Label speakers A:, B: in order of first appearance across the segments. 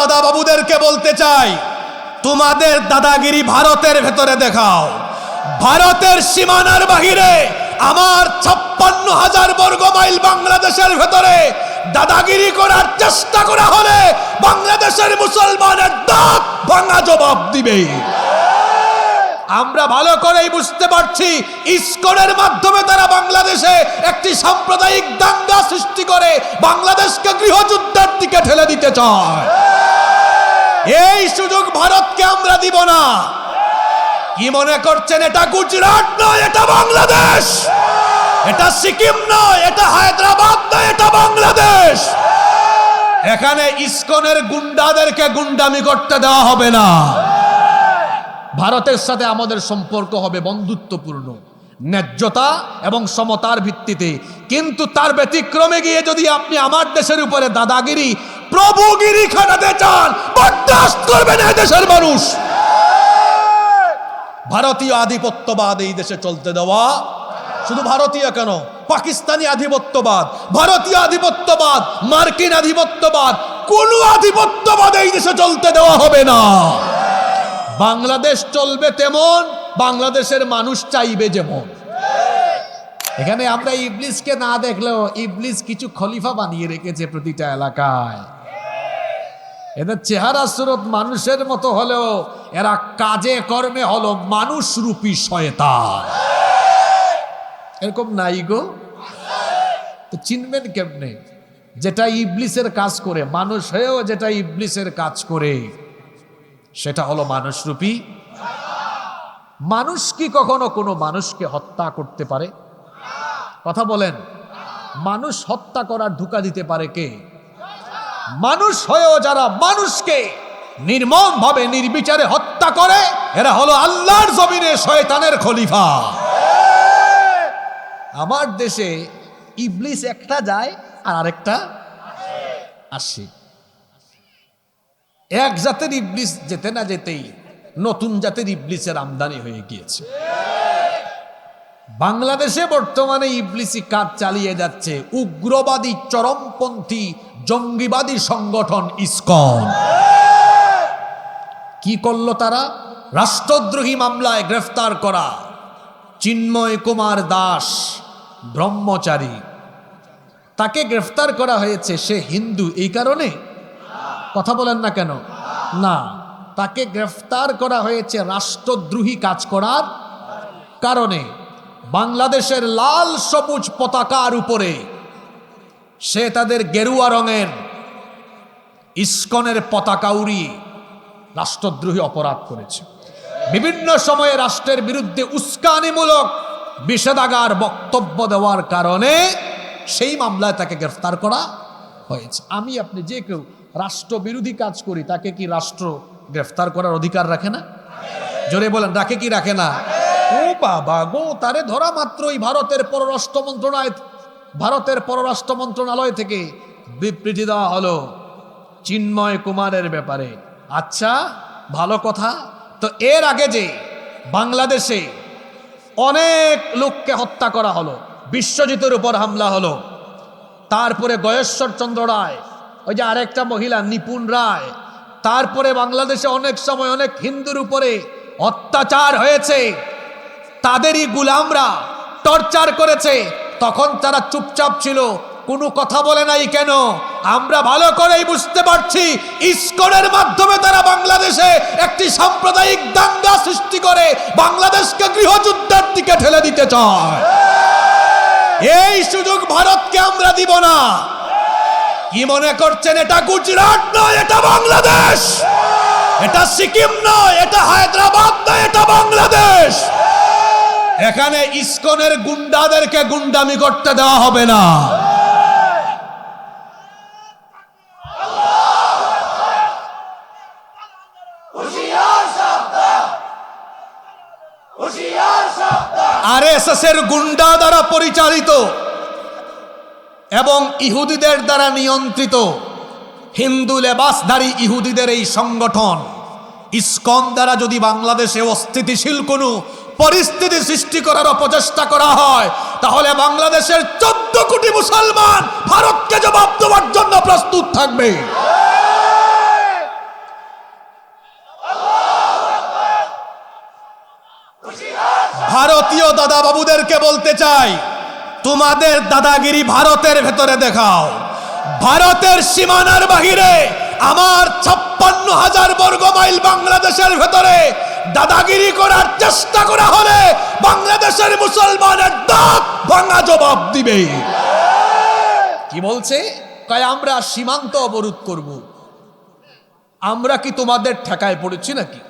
A: দাদা বাবুদেরকে বলতে চাই, তোমাদের দাদাগিরি ভারতের ভেতরে দেখাও। ভারতের সীমানার বাহিরে আমার ছাপ্পান্ন হাজার বর্গ মাইল বাংলাদেশের ভেতরে দাদাগিরি করার চেষ্টা করা হলে বাংলাদেশের মুসলমানের দাঁত ভাঙা জবাব দিবে। আমরা ভালো করেই বুঝতে পারছি, ইস্কনের মাধ্যমে তারা বাংলাদেশে একটি সাম্প্রদায়িক দাঙ্গা সৃষ্টি করে বাংলাদেশকে গৃহযুদ্ধের দিকে ঠেলে দিতে চায়। এই সুযোগ ভারতকে আমরা দিব না। কি মনে করছেন এটা গুজরাট নয়, এটা বাংলাদেশ? এটা সিকিম নয়, এটা হায়দ্রাবাদ নয়, এটা বাংলাদেশ? এখানে ইস্কনের গুন্ডাদেরকে গুন্ডামি করতে দেওয়া হবে না। ভারতের সাথে আমাদের সম্পর্ক হবে বন্ধুত্বপূর্ণ, ন্যায্যতা এবং সমতার ভিত্তিতে। কিন্তু তার ব্যতিক্রমে গিয়ে যদি আপনি আমার দেশের উপরে দাদাগিরি প্রভুগিরি খাটাতে চান, বরদাস্ত করবেন এই দেশের মানুষ। ভারতীয় আধিপত্যবাদ এই দেশে চলতে দেওয়া। শুধু ভারতীয় কেন, পাকিস্তানি আধিপত্যবাদ, ভারতীয় আধিপত্যবাদ, মার্কিন আধিপত্যবাদ, কোন আধিপত্যবাদ এই দেশে চলতে দেওয়া হবে না। বাংলাদেশ চলবে তেমন, বাংলাদেশের মানুষ চাইবে যেমন। এখানে আমরা ইবলিসকে না দেখলেও ইবলিস কিছু খলিফা বানিয়ে রেখেছে প্রতিটা এলাকায়। এদের চেহারা সুরত মানুষের মতো হলেও এরা কাজে কর্মে হলো মানুষ রূপী শয়তান। এরকম নাই গো। তো চিনবেন কেমনে? যেটা ইবলিসের কাজ করে, মানুষ হয়েও যেটা ইবলিসের কাজ করে, সেটা হলো মানুষরূপী মানুষ কি কখনো কোনো মানুষকে হত্যা করতে পারে? কথা বলেন। মানুষ হত্যা করার ঢুকা দিতে পারে কে? মানুষ হয়েও যারা মানুষকে নির্মম ভাবে নির্বিচারে হত্যা করে, এরা হলো আল্লাহর জমিনে শয়তানের খলিফা। আমার দেশে ইবলিস একটা যায় আর আরেকটা আসে। এক জাতের ইবলিস যেতে না যেতেই নতুন জাতের ইবলিসের আমদানি হয়ে গিয়েছে। বাংলাদেশে বর্তমানে ইবলিসি কাজ চালিয়ে যাচ্ছে উগ্রবাদী চরমপন্থী জঙ্গিবাদী সংগঠন ইসকন। কি করল তারা? রাষ্ট্রদ্রোহী মামলায় গ্রেফতার করা। চিন্ময় কুমার দাস, ব্রহ্মচারী। তাকে গ্রেফতার করা হয়েছে সে হিন্দু, এই কারণে? কথা বলেন না কেন? না, তাকে গ্রেফতার করা হয়েছে রাষ্ট্রদ্রোহী কাজ করার কারণে। বাংলাদেশের লাল সবুজ পতাকার উপরে সে তাদের গেরুয়া রঙের ইস্কনের পতাকা উড়িয়ে রাষ্ট্রদ্রোহী অপরাধ করেছে। বিভিন্ন সময়ে রাষ্ট্রের বিরুদ্ধে উস্কানিমূলক বিষেধাগার বক্তব্য দেওয়ার কারণে সেই মামলায় তাকে গ্রেফতার করা হয়েছে। আমি, আপনি যে কেউ রাষ্ট্রবিরোধী কাজ করি, তাকে কি রাষ্ট্র গ্রেফতার করার অধিকার রাখে না? জোরে বলেন, রাখে কি রাখে না? ও বাবা গো তারে ধরা মাত্রই ভারতের পররাষ্ট্র মন্ত্রণালয় ভারতের পররাষ্ট্র মন্ত্রণালয় থেকে বিবৃতি দেওয়া হলো। চিন্ময় কুমারের ব্যাপারে। আচ্ছা ভালো কথা। তো এর আগে যে বাংলাদেশে অনেক লোককে হত্যা করা হলো, বিশ্বজিতের উপর হামলা হলো, তারপরে গয়েশ্বর চন্দ্র রায়, ওই যে আরেকটা মহিলা, নিপুণ রায়, তারপরে বাংলাদেশে অনেক সময় অনেক হিন্দুর উপরে অত্যাচার হয়েছে। তাদেরই গুলামরা টর্চার করেছে। তখন তারা চুপচাপ ছিল। কোনো কথা বলে নাই কেন? আমরা ভালো করেই বুঝতে পারছি, ইস্কনের মাধ্যমে তারা বাংলাদেশে একটি সাম্প্রদায়িক দাঙ্গা সৃষ্টি করে বাংলাদেশকে গৃহযুদ্ধের দিকে ঠেলে দিতে চায়। এই সুযোগ ভারতকে আমরা দিব না। কি মনে করছেন, এটা গুজরাট নয়, এটা বাংলাদেশ? এটা সিকিম নয়, এটা হায়দ্রাবাদ নয়, এটা বাংলাদেশ? এখানে ইস্কনের গুন্ডাদেরকে গুন্ডামি করতে দেওয়া হবে না। আরএসএস এর গুন্ডা দ্বারা পরিচালিত এবং ইহুদিদের দ্বারা নিয়ন্ত্রিত হিন্দু লেবাসধারী ইহুদিদের এই সংগঠন, ইস্কন দ্বারা যদি বাংলাদেশে অস্থিতিশীল কোনো পরিস্থিতি সৃষ্টি করার অপচেষ্টা করা হয়। তাহলে বাংলাদেশের চোদ্দ কোটি মুসলমান ভারতকে জবাব দেওয়ার জন্য প্রস্তুত থাকবে। ভারতীয় দাদা বাবুদেরকে বলতে চাই, তোমাদের দাদাগিরি ভারতের ভেতরে দেখাও। ভারতের সীমানার বাহিরে আমার ছাপ্পান্ন হাজার বর্গ মাইল বাংলাদেশের ভেতরে দাদাগিরি করার চেষ্টা করা হলে বাংলাদেশের মুসলমানের দাঁত ভাঙা জবাব দিবে। কি বলছে? কয়, আমরা সীমান্ত অবরোধ করব। আমরা কি তোমাদের ঠেকায় পড়েছি নাকি?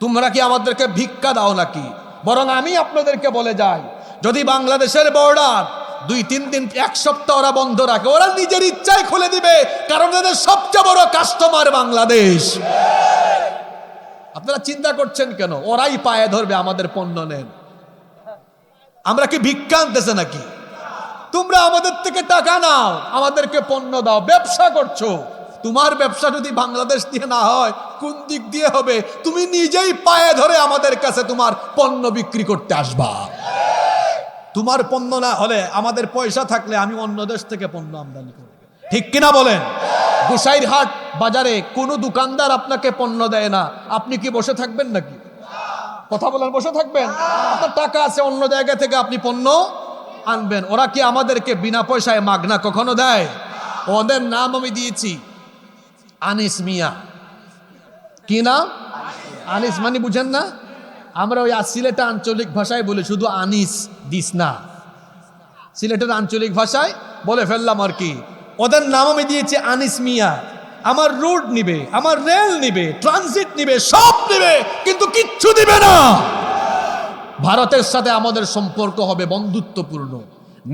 A: তোমরা কি আমাদেরকে ভিক্ষা দাও নাকি? বরং আমি আপনাদেরকে বলে যাই, যদি বাংলাদেশের বর্ডার দুই, তিন দিন, এক সপ্তাহ ওরা বন্ধ রাখে, ওরা নিজের ইচ্ছায় খুলে দিবে, কারণ এদের সবচেয়ে বড় কাস্টমার বাংলাদেশ। আপনারা চিন্তা করছেন কেন? ওরাই পায়ে ধরবে আমাদের পণ্য নেন। আমরা কি ভিক্ষা আনতেছে নাকি? তোমরা আমাদের থেকে টাকা নাও, আমাদেরকে পণ্য দাও, ব্যবসা করছ। তোমার ব্যবসা যদি বাংলাদেশ দিয়ে না হয়, কোন দিক দিয়ে হবে? তুমি নিজেই পায়ে ধরে আমাদের কাছে তোমার পণ্য বিক্রি করতে আসবা। তোমার পণ্য না হলে আমাদের পয়সা থাকলে আমি অন্য দেশ থেকে পণ্য আমদানি করব ঠিক কিনা বলেন? গোসাইরহাট বাজারে কোনো দোকানদার আপনাকে পণ্য দেয় না। আপনি কি বসে থাকবেন নাকি? কথা বলেন, বসে থাকবেন? আপনার টাকা আছে, অন্য জায়গা থেকে আপনি পণ্য আনবেন। ওরা কি আমাদেরকে বিনা পয়সায় মাগনা কখনো দেয়? ওদের নাম আমি দিয়েছি, আনিস মিয়া। কি নাম? আনিস মানে বুঝেন না? আমরা ওই সিলেটের আঞ্চলিক ভাষায় বলি, শুধু আনিস দিস না। সিলেটের আঞ্চলিক ভাষায় বলে ফেললাম আর কি। ওদের নাম আমি দিয়েছি আনিস মিয়া। আমার রোড নিবে, আমার রেল নিবে ট্রানজিট নিবে, সব নিবে, কিন্তু কিচ্ছু দিবে না। ভারতের সাথে আমাদের সম্পর্ক হবে বন্ধুত্বপূর্ণ,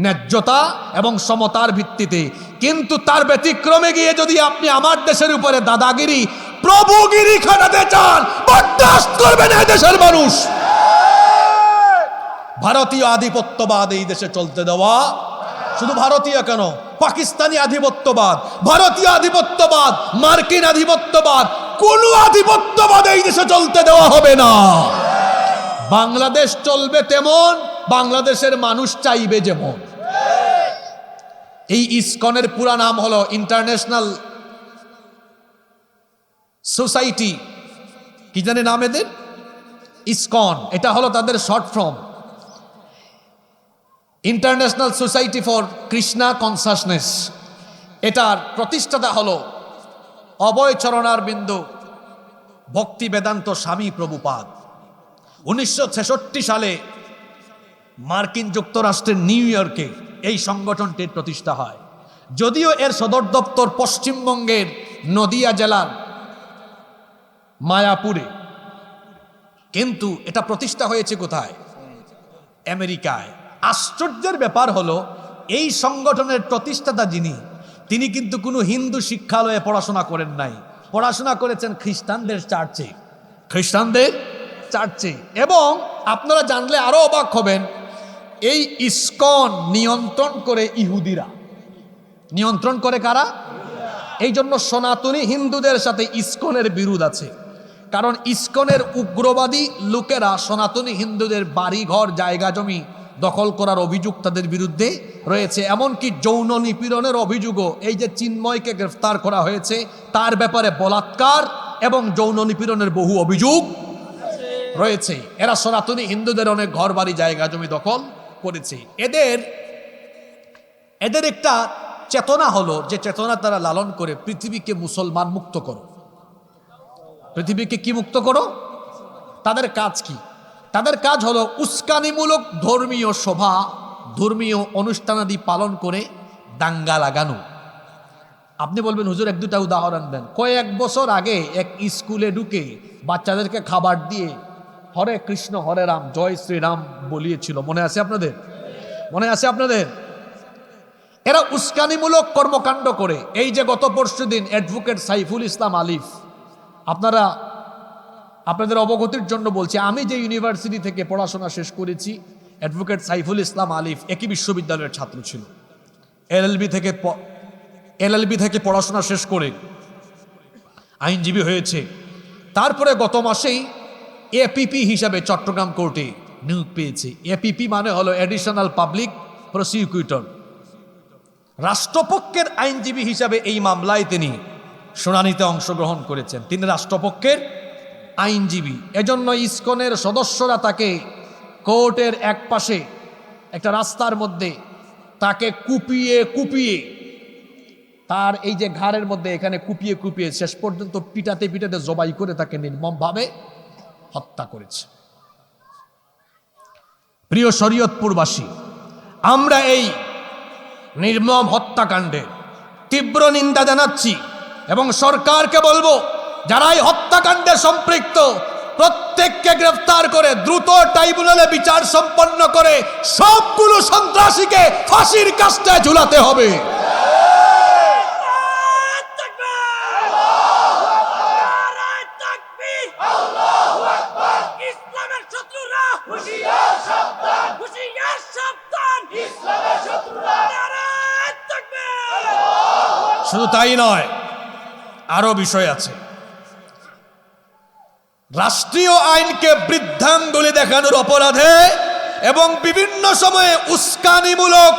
A: ন্যায্যতা এবং সমতার ভিত্তিতে। কিন্তু তার ব্যতিক্রমে গিয়ে যদি আপনি আমার দেশের উপরে দাদাগিরি, প্রভুগিরি খাটাতে চান, বরদাস্ত করবে না দেশের মানুষ। ভারতীয় আধিপত্যবাদ এই দেশে চলতে দেওয়া। শুধু ভারতীয় কেন? পাকিস্তানি আধিপত্যবাদ, ভারতীয় আধিপত্যবাদ, মার্কিন আধিপত্যবাদ, কোন আধিপত্যবাদ এই দেশে চলতে দেওয়া হবে না। বাংলাদেশ চলবে তেমন, বাংলাদেশের মানুষ চাইবে যেমন। এই ইসকনের পুরা নাম হলো ইন্টারন্যাশনাল সোসাইটি। কি জানে নাম এদের? ইসকন, এটা হলো তাদের short form. International Society for Krishna consciousness এটার প্রতিষ্ঠাতা হল অবয় চরণার বিন্দু ভক্তি বেদান্ত স্বামী প্রভুপাদ। উনিশশো ছেষট্টি সালে মার্কিন যুক্তরাষ্ট্রের নিউ ইয়র্কে এই সংগঠনটির প্রতিষ্ঠা হয়। যদিও এর সদর দপ্তর পশ্চিমবঙ্গের নদিয়া জেলার মায়াপুরে। কিন্তু এটা প্রতিষ্ঠা হয়েছে কোথায়? আমেরিকায়। আশ্চর্যের ব্যাপার হলো এই সংগঠনের প্রতিষ্ঠাতা যিনি তিনি কিন্তু কোনো হিন্দু শিক্ষালয়ে পড়াশোনা করেন নাই। পড়াশোনা করেছেন খ্রিস্টানদের চার্চে। খ্রিস্টানদের? চার্চে। এবং আপনারা জানলে আরও অবাক হবেন এই ইস্কন নিয়ন্ত্রণ করে ইহুদিরা। নিয়ন্ত্রণ করে কারা? এই জন্য সনাতনী হিন্দুদের সাথে ইস্কনের বিরোধ আছে। কারণ ইস্কনের উগ্রবাদী লোকেরা সনাতনী হিন্দুদের বাড়ি ঘর জায়গা জমি দখল করার অভিযোগ তাদের বিরুদ্ধে রয়েছে। এমনকি যৌন নিপীড়নের অভিযোগও এই যে চিন্ময়কে গ্রেফতার করা হয়েছে, তার ব্যাপারে বলাৎকার এবং যৌন নিপীড়নের বহু অভিযোগ রয়েছে। এরা সনাতনী হিন্দুদের অনেক ঘর বাড়ি জায়গা, জমি দখল করেছে। এদের এদের একটা চেতনা হলো যে চেতনা তারা লালন করে পৃথিবীকে মুসলমান মুক্ত করো। পৃথিবীকে কি মুক্ত করো? তাদের কাজ কি? তাদের কাজ হলো উস্কানিমূলক ধর্মীয় সভা, ধর্মীয় অনুষ্ঠানাদি পালন করে দাঙ্গা লাগানো। আপনি বলবেন, হুজুর, এক দুটা উদাহরণ দেন। কয়েক বছর আগে এক স্কুলে ঢুকে বাচ্চাদেরকে খাবার দিয়ে হরে কৃষ্ণ, হরে রাম, জয় শ্রীরাম বলিয়েছিল। মনে আছে আপনাদের? মনে আছে আপনাদের? এরা উস্কানিমূলক কর্মকাণ্ড করে। এই যে গত পরশু দিন অ্যাডভোকেট সাইফুল ইসলাম আলিফ, আপনারা আপনাদের অবগতির জন্য বলছি, আমি যে ইউনিভার্সিটি থেকে পড়াশোনা শেষ করেছি অ্যাডভোকেট সাইফুল ইসলাম আলিফ একই বিশ্ববিদ্যালয়ের ছাত্র ছিল। এলএলবি থেকে এলএলবি থেকে পড়াশোনা শেষ করে আইনজীবী হয়েছে। তারপরে গত মাসেই এপিপি হিসাবে চট্টগ্রাম কোর্টে নিয়োগ পেয়েছে। এপিপি মানে হলো অ্যাডিশনাল পাবলিক প্রসিকিউটর রাষ্ট্রপক্ষের আইনজীবী হিসাবে এই মামলায় তিনি শুনানিতে অংশগ্রহণ করেছেন। তিনি রাষ্ট্রপক্ষের আইনজীবী। এজন্য ইসকনের সদস্যরা তাকে কোর্টের এক পাশে, একটা রাস্তার মধ্যে তাকে কুপিয়ে কুপিয়ে, তার এই যে ঘাড়ের মধ্যে এখানে কুপিয়ে কুপিয়ে শেষ পর্যন্ত পিটাতে পিটাতে জবাই করে তাকে নির্মমভাবে হত্যা করেছে। প্রিয় শরীয়তপুরবাসী, আমরা এই নির্মম হত্যাকাণ্ডে তীব্র নিন্দা জানাচ্ছি এবং সরকারকে বলব যারা এই হত্যাকাণ্ডে সম্পৃক্ত, প্রত্যেককে গ্রেফতার করে দ্রুত ট্রাইব্যুনালে বিচার সম্পন্ন করে সবগুলো সন্ত্রাসীকে ফাঁসির কাজটায় ঝুলাতে হবে। শুধু তাই নয়, আরও বিষয় আছে। রাষ্ট্রীয় আইনকে বৃদ্ধাঙ্গুলি দেখানোর অপরাধে এবং বিভিন্ন সময়ে উস্কানিমূলক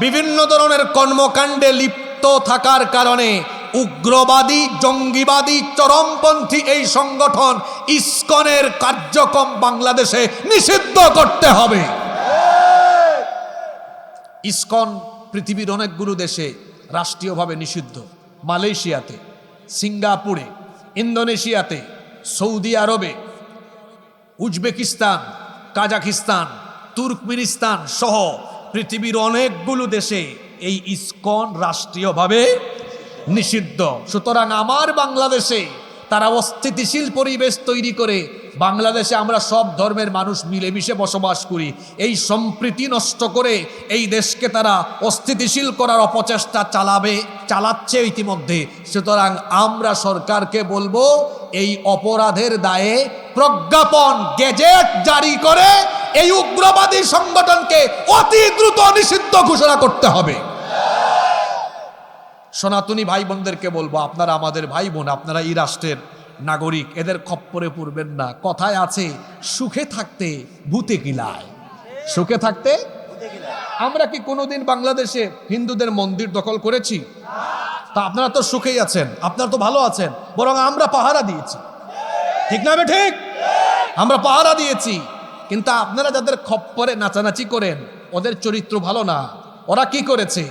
A: বিভিন্ন ধরনের কর্মকাণ্ডে লিপ্ত থাকার কারণে উগ্রবাদী, জঙ্গিবাদী, চরমপন্থী এই সংগঠন ইস্কনের কার্যক্রম বাংলাদেশে নিষিদ্ধ করতে হবে। ইস্কন পৃথিবীর অনেকগুলো দেশে রাষ্ট্রীয়ভাবে নিষিদ্ধ। মালয়েশিয়াতে, সিঙ্গাপুরে, ইন্দোনেশিয়াতে সৌদি আরবে, উজবেকিস্তান কাজাকিস্তান তুর্কমিনিস্তান সহ পৃথিবীর অনেকগুলো দেশে এই ইস্কন রাষ্ট্রীয়ভাবে নিষিদ্ধ। সুতরাং আমার বাংলাদেশে তারা অস্থিতিশীল পরিবেশ তৈরি করে বাংলাদেশে আমরা সব ধর্মের মানুষ মিলেমিশে বসবাস করি। এই সম্প্রীতি নষ্ট করে এই দেশকে তারা অস্থিতিশীল করার অপচেষ্টা চালাবে, চালাচ্ছে ইতিমধ্যে। সুতরাং আমরা সরকারকে বলব, এই অপরাধের দায়ে প্রজ্ঞাপন গেজেট জারি করে এই উগ্রবাদী সংগঠনকে অতি দ্রুত নিষিদ্ধ ঘোষণা করতে হবে। সনাতনী ভাই বোনদেরকে বলব, আপনারা আমাদের ভাই বোন, আপনারা এই রাষ্ট্রের নাগরিক, এদের খপ্পরে পড়বেন না। কথায় আছে, সুখে থাকতে ভূতে কিলায় সুখে থাকতে আমরা কি কোনোদিন বাংলাদেশে হিন্দুদের মন্দির দখল করেছি? তা আপনারা তো সুখেই আছেন, আপনারা তো ভালো আছেন, বরং আমরা পাহারা দিয়েছি। ঠিক না ঠিক? আমরা পাহারা দিয়েছি, কিন্তু আপনারা যাদের খপ্পরে নাচানাচি করেন, ওদের চরিত্র ভালো না। ওরা কি করেছে?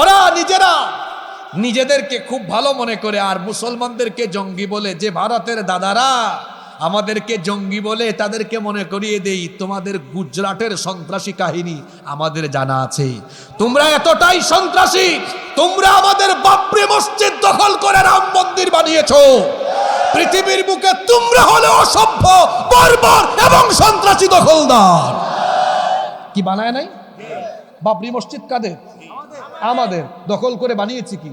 A: ওরা নিজেরা নিজেদেরকে খুব ভালো মনে করে, আর মুসলমানদেরকে জঙ্গি বলে, যে ভারতের দাদারা, আমাদেরকে জঙ্গি বলে তাদেরকে মনে করিয়ে দেই, তোমাদের গুজরাটের সন্ত্রাসী কাহিনী আমাদের জানা আছে। তোমরা এতটাই সন্ত্রাসী, তোমরা আমাদের বাপরে মসজিদ দখল করে রাম মন্দির বানিয়েছ। পৃথিবীর বুকে তোমরা হলে অসভ্য, বর্বর এবং সন্ত্রাসী দখলদার। কি বানায় নাই? বাবরি মসজিদ কাদের? আমাদের দখল করে বানিয়েছি কি?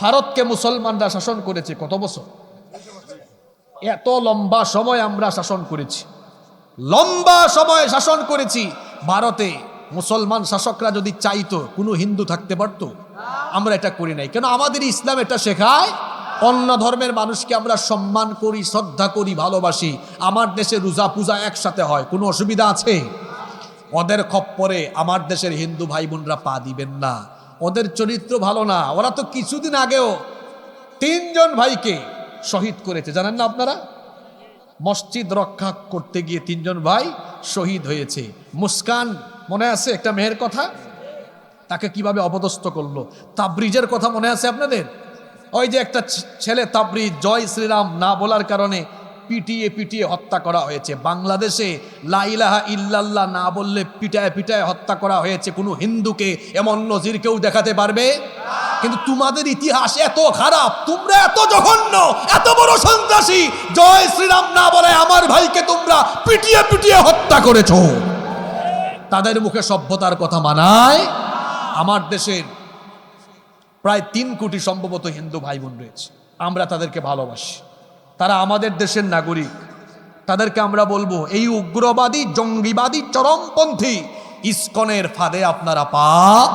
A: ভারতকে মুসলমানরা শাসন করেছে কত বছর? এত লম্বা সময় আমরা শাসন করেছি। লম্বা সময় শাসন করেছি। ভারতে মুসলমান শাসকরা যদি চাইতো কোনো হিন্দু থাকতে পারতো, আমরা এটা করি নাই। কেন আমাদের ইসলাম এটা শেখায়? অন্য ধর্মের মানুষকে আমরা সম্মান করি, শ্রদ্ধা করি, ভালোবাসি। আমার দেশে রোজা পূজা একসাথে হয়, কোনো অসুবিধা আছে? ওদের খপ্পরে আমার দেশের হিন্দু ভাই বোনরা পা দিবেন না। ওদের চরিত্র ভালো না। ওরা তো কিছুদিন আগেও তিনজন ভাইকে শহীদ করেছে। জানেন না আপনারা? মসজিদ রক্ষা করতে গিয়ে তিনজন ভাই শহীদ হয়েছে। মুস্কান, মনে আছে একটা মেয়ের কথা? তাকে কীভাবে অপদস্থ করল? তাবরিজের কথা মনে আছে আপনাদের? ওই যে একটা ছেলে তাবরিজ, জয় শ্রীরাম, না বলার কারণে পিটিয়ে পিটিয়ে হত্যা করা হয়েছে। বাংলাদেশে লাইলাহা ইল্লাল্লাহ না বললে পিটায় পিটায় হত্যা করা হয়েছে। কোনো হিন্দুকে, এমন নজির কেউ দেখাতে পারবে? কিন্তু তোমাদের ইতিহাস এত খারাপ, তোমরা এত জঘন্য, এত বড় সন্ত্রাসী। জয় শ্রীরাম না বলে আমার ভাইকে তোমরা পিটিয়ে পিটিয়ে হত্যা করেছ। তাদের মুখে সভ্যতার কথা মানায়। আমার দেশের প্রায় তিন কোটি সম্ভবত হিন্দু ভাই বোন রয়েছে। আমরা তাদেরকে ভালোবাসি। তারা আমাদের দেশের নাগরিক। তাদেরকে আমরা বলব, এই উগ্রবাদী, জঙ্গিবাদী, চরমপন্থী, ইস্কনের ফাঁদে আপনারা পা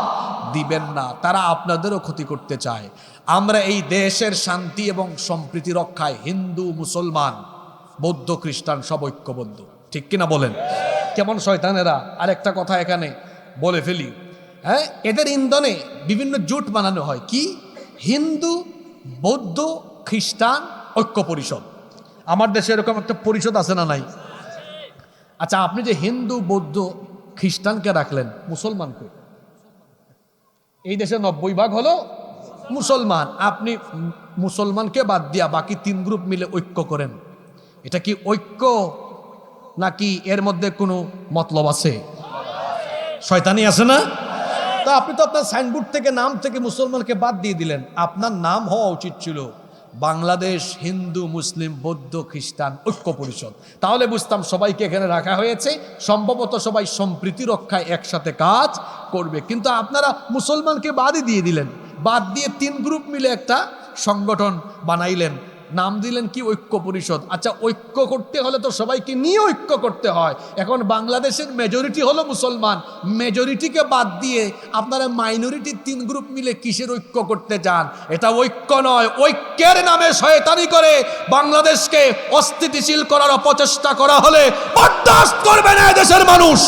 A: দিবেন না। তারা আপনাদেরও ক্ষতি করতে চায়। আমরা এই দেশের শান্তি এবং সম্প্রীতি রক্ষায় হিন্দু, মুসলমান, বৌদ্ধ, খ্রিস্টান সব ঐক্যবদ্ধ। ঠিক কিনা বলেন? কেমন শয়তানেরা? আরেকটা কথা এখানে বলে ফেলি। হ্যাঁ এদের ইন্ধনে বিভিন্ন জোট বানানো হয়। কি? হিন্দু, বৌদ্ধ, খ্রিস্টান ঐক্য পরিষদ। আমার দেশে এরকম একটা পরিষদ আছে না নাই? আচ্ছা আপনি যে হিন্দু, বৌদ্ধ, খ্রিস্টানকে রাখলেন মুসলমানকে এই দেশে নব্বই ভাগ হলো মুসলমান। আপনি মুসলমানকে বাদ দিয়া বাকি তিন গ্রুপ মিলে ঐক্য করেন। এটা কি ঐক্য নাকি এর মধ্যে কোনো মতলব আছে? শয়তানি আছে না? তা আপনি তো আপনার সাইনবোর্ড থেকে নাম থেকে মুসলমানকে বাদ দিয়ে দিলেন। আপনার নাম হওয়া উচিত ছিল। বাংলাদেশ, হিন্দু, মুসলিম, বৌদ্ধ, খ্রিস্টান, ঐক্য পরিষদ। তাহলে বুঝতাম সবাইকে এখানে রাখা হয়েছে। সম্ভবত সবাই সম্প্রীতি রক্ষায় একসাথে কাজ করবে। কিন্তু আপনারা মুসলমানকে বাদই দিয়ে দিলেন। বাদ দিয়ে তিন গ্রুপ মিলে একটা সংগঠন বানাইলেন। নাম দিলেন কি ঐক্য পরিষদ? আচ্ছা ঐক্য করতে হলে তো সবাইকে নিয়ে ঐক্য করতে হয়। এখন বাংলাদেশের মেজরিটি হলো মুসলমান। মেজরিটিকে বাদ দিয়ে আপনারা মাইনরিটি তিন গ্রুপ মিলে কিসের ঐক্য করতে চান? এটা ঐক্য নয়, ঐক্যের নামে শয়তানি করে বাংলাদেশকে অস্থিতিশীল করার অপচেষ্টা করা হলে বরদাস্ত করবে না দেশের মানুষ।